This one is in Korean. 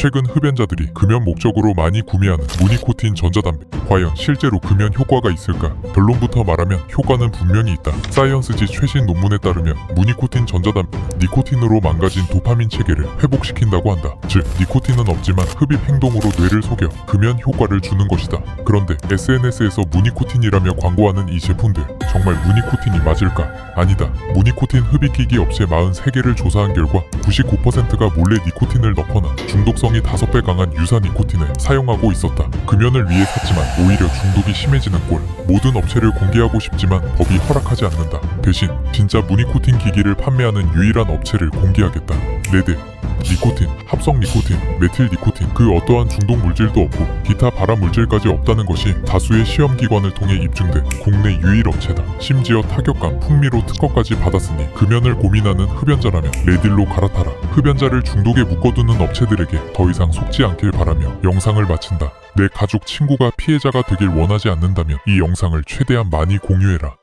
최근 흡연자들이 금연 목적으로 많이 구매하는 무니코틴 전자담배 과연 실제로 금연 효과가 있을까? 결론부터 말하면 효과는 분명히 있다. 사이언스지 최신 논문에 따르면 무니코틴 전자담배 니코틴으로 망가진 도파민 체계를 회복시킨다고 한다. 즉 니코틴은 없지만 흡입 행동으로 뇌를 속여 금연 효과를 주는 것이다. 그런데 SNS에서 무니코틴이라며 광고하는 이 제품들 정말 무니코틴이 맞을까? 아니다. 무니코틴 흡입기기 업체 43개를 조사한 결과 99%가 몰래 니코틴을 넣거나 중독성 이 5배 강한 유사 니코틴을 사용하고 있었다. 금연을 위해 샀지만 오히려 중독이 심해지는 꼴. 모든 업체를 공개하고 싶지만 법이 허락하지 않는다. 대신 진짜 무니코틴 기기를 판매하는 유일한 업체를 공개하겠다. 레드. 니코틴, 합성 니코틴, 메틸 니코틴, 그 어떠한 중독 물질도 없고 기타 발암 물질까지 없다는 것이 다수의 시험 기관을 통해 입증된 국내 유일 업체다. 심지어 타격감, 풍미로 특허까지 받았으니 금연을 고민하는 흡연자라면 레딜로 갈아타라. 흡연자를 중독에 묶어두는 업체들에게 더 이상 속지 않길 바라며 영상을 마친다. 내 가족 친구가 피해자가 되길 원하지 않는다면 이 영상을 최대한 많이 공유해라.